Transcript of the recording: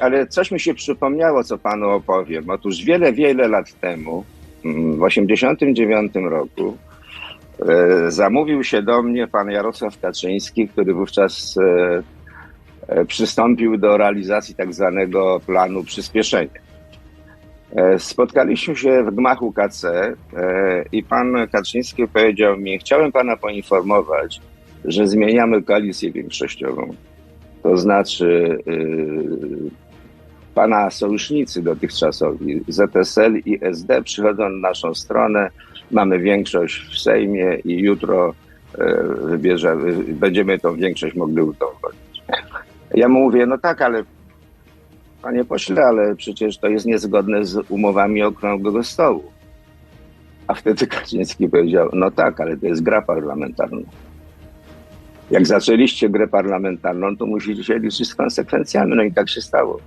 Ale coś mi się przypomniało, co panu opowiem. Otóż wiele, wiele lat temu, mm, w 1989 roku, e, zamówił się do mnie pan Jarosław Kaczyński, który wówczas e, e, przystąpił do realizacji tak zwanego planu przyspieszenia. Spotkaliśmy się w gmachu KC i pan Kaczyński powiedział mi, chciałem pana poinformować, że zmieniamy koalicję większościową. To znaczy y, pana sojusznicy dotychczasowi, ZSL i SD przychodzą na naszą stronę, mamy większość w Sejmie i jutro e, wybierze, będziemy tą większość mogli udowodnić. Ja mówię, no tak, ale panie pośle, ale przecież to jest niezgodne z umowami okrągłego stołu. A wtedy Kaczyński powiedział, no tak, ale to jest gra parlamentarna. Jak zaczęliście grę parlamentarną, to musicie liczyć z konsekwencjami. No i tak się stało.